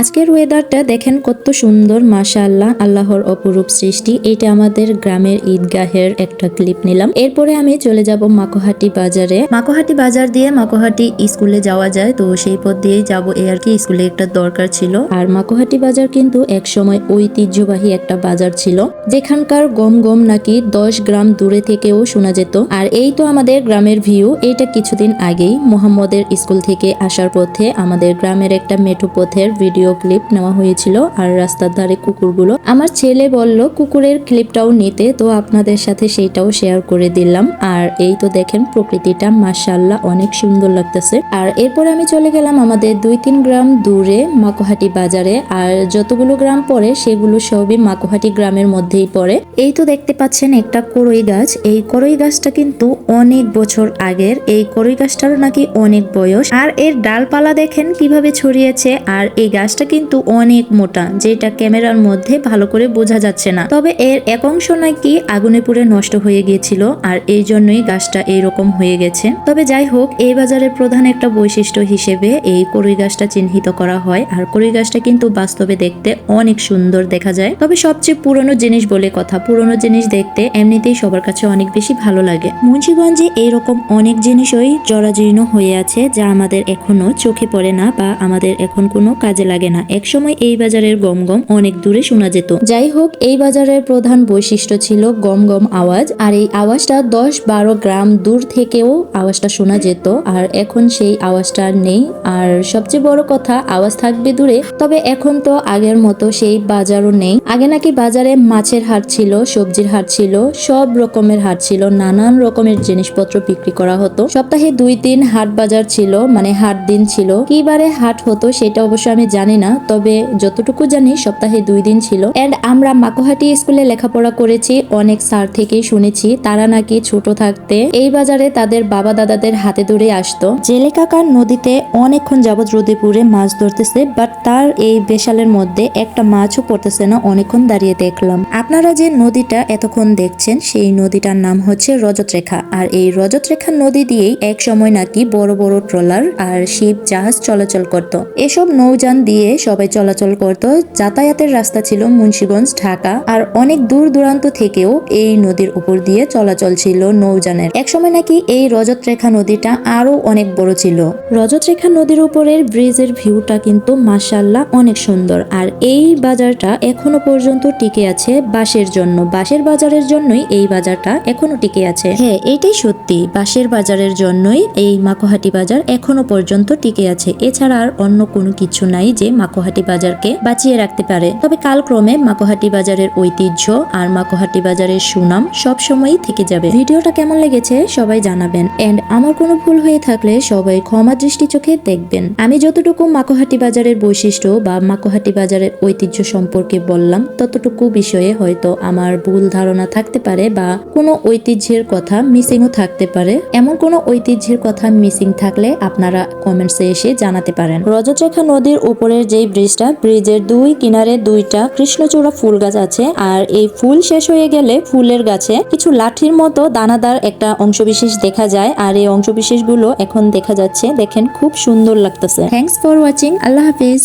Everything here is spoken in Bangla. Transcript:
আজকের ওয়েদারটা দেখেন কত সুন্দর, মাশাআল্লাহ, আল্লাহর অপরূপ সৃষ্টি। এটা আমাদের গ্রামের ঈদগাহের একটা ক্লিপ নিলাম। এরপরে আমি চলে যাব মাকোহাটি বাজারে। মাকোহাটি বাজার দিয়ে মাকোহাটি স্কুলে যাওয়া যায়, তো সেই পথ দিয়েই যাব। এ আর কি, স্কুলে একটা দরকার ছিল। আর মাকোহাটি বাজার কিন্তু এক সময় ঐতিহ্যবাহী একটা বাজার ছিল। যেখানকার গম গম নাকি দশ গ্রাম দূরে থেকেও শোনা যেত। আর এই তো আমাদের গ্রামের ভিউ এটা কিছুদিন আগেই মোহাম্মদের স্কুল থেকে আসার পথে আমাদের গ্রামের একটা মেঠো পথের ভিডিও ক্লিপ নেওয়া হয়েছিল আর রাস্তার ধারে কুকুরগুলো। আমার ছেলে বলল, কুকুরের ক্লিপটাও নিতে, তো আপনাদের সাথে সেইটাও শেয়ার করে দিলাম। আর এই তো দেখেন প্রকৃতিটা মাশাল্লাহ অনেক সুন্দর লাগতেছে। আর এরপর আমি চলে গেলাম আমাদের দুই তিন গ্রাম দূরে মাকোহাটি বাজারে। আর যতগুলো গ্রাম পড়ে, সেগুলো সবই মাকোহাটি গ্রামের মধ্যেই পড়ে। এই তো দেখতে পাচ্ছেন একটা করই গাছ। এই করই গাছটা কিন্তু অনেক বছর আগের। এই করই গাছটারও নাকি অনেক বয়স। আর এর ডালপালা দেখেন কীভাবে ছড়িয়েছে। আর এই গাছটা কিন্তু অনেক মোটা, যেটা ক্যামেরার মধ্যে ভালো করে বোঝা যাচ্ছে না। তবে এর এক অংশ নাকি আগুনে পুড়ে নষ্ট হয়ে গিয়েছিল, আর এই জন্যই গাছটা এইরকম হয়ে গেছে। তবে যাই হোক, এই বাজারের প্রধান একটা বৈশিষ্ট্য হিসেবে এই কড়ই গাছটা চিহ্নিত করা হয়, আর কড়ই গাছটা কিন্তু বাস্তবে দেখতে অনেক সুন্দর দেখা যায়। তবে সবচেয়ে পুরনো জিনিস বলে কথা, পুরনো জিনিস দেখতে এমনিতেই সবার কাছে অনেক বেশি ভালো লাগে। মুন্সিগঞ্জে এইরকম অনেক জিনিসই জরাজীর্ণ হয়ে আছে, যা আমাদের এখনও চোখে পড়ে না, বা আমাদের এখন কোনো কাজে লাগে না। একসময় এই বাজারের গম গম অনেক দূরে শোনা যেত। যাই হোক, এই বাজারের প্রধান বৈশিষ্ট্য ছিল গম গম আওয়াজ, আর এই আওয়াজটা দশ বারো গ্রাম দূর থেকেও আওয়াজটা শোনা যেত। আর এখন সেই আওয়াজটা নেই। আর সবচেয়ে বড় কথা, আওয়াজ থাকবে দূরে, তবে এখন তো আগের মতো সেই বাজারও নেই। আগে নাকি বাজারে মাছের হাট ছিল, সবজির হাট ছিল, সব রকমের হাট ছিল, নানান রকমের জিনিসপত্র বিক্রি করা হতো। সপ্তাহে দুই দিন হাট বাজার ছিল মানে হাট দিন ছিল। কি বারে হাট হতো সেটা অবশ্য আমি জানি না তবে যতটুকু জানি সপ্তাহে দুই দিন ছিল। এন্ড আমরা মাকোহাটি স্কুলে লেখাপড়া করেছি, অনেক স্যার থেকেই শুনেছি, তারা নাকি ছোট থাকতে এই বাজারে তাদের বাবা দাদাদের হাতে ধরে আসতো। জেলে কাকার নদীতে অনেকক্ষণ যাবৎ রোদে পুড়ে মাছ ধরতেছে বাট তার এই বেশালের মধ্যে একটা মাছও পড়তেছে না, অনেকক্ষণ দাঁড়িয়ে দেখলাম। আপনারা যে নদীটা এতক্ষণ দেখছেন, সেই নদীটার নাম হচ্ছে রজতরেখা। আর এই রজতরেখা নদী দিয়েই এক সময় নাকি বড় বড় ট্রলার আর শিপ জাহাজ চলাচল করত। এসব নৌযান দিয়ে সবাই চলাচল করত। যাতায়াতের রাস্তা ছিল মুন্সিগঞ্জ, ঢাকা। আর অনেক দূর দূরান্ত থেকেও এই নদীর উপর দিয়ে চলাচল ছিল নৌযানের। একসময় নাকি এই রজতরেখা নদীটা আরও অনেক বড় ছিল। রজতরেখা নদীর উপরের ব্রিজের ভিউটা কিন্তু মাসাল্লাহ অনেক সুন্দর। আর এই বাজারটা এখনও পর্যন্ত টিকে আছে বাঁশের জন্য। বাঁশের বাজারের জন্যই এই বাজারটা এখনও টিকে আছে। হ্যাঁ এটাই সত্যি। বাঁশের বাজারের জন্যই এই মাকোহাটি বাজার এখনও পর্যন্ত টিকে আছে। এছাড়া আর অন্য কোনো কিছু নাই যে মাকোহাটি বাজারকে বাঁচিয়ে রাখতে পারে। তবে কালক্রমে মাকোহাটি বাজারের ঐতিহ্য আর মাকোহাটি বাজারের সুনাম সব সময়ই থেকে যাবে। ভিডিওটা কেমন লেগেছে সবাই জানাবেন। এন্ড আমার কোনো ভুল হয়ে থাকলে সবাই ক্ষমা দৃষ্টি চোখে দেখবেন। আমি যতটুকু মাকোহাটি বাজারের বৈশিষ্ট্য বা মাকোহাটি বাজারের ঐতিহ্য সম্পর্কে বললাম, ততটুকু বিষয়ে হয়তো আমার ভুল ধারণা থাকতে পারে বা কোনো ঐতিহ্যের কথা মিসিংও থাকতে পারে। এমন কোনো ঐতিহ্যের কথা মিসিং থাকলে আপনারা কমেন্টসে এসে জানাতে পারেন। রজতরেখা নদীর উপরের যেই ব্রিজটা, ব্রিজের দুই কিনারে দুইটা কৃষ্ণচূড়া ফুল গাছ আছে আর এই ফুল শেষ হয়ে গেলে ফুলের গাছে কিছু লাঠির মতো দানাদার একটা অংশবিশেষ দেখা যায় আর এই অংশবিশেষগুলো এখন দেখা যাচ্ছে। দেখেন, খুব সুন্দর লাগতেছে। থ্যাংকস ফর ওয়াচিং আল্লাহ হাফিজ।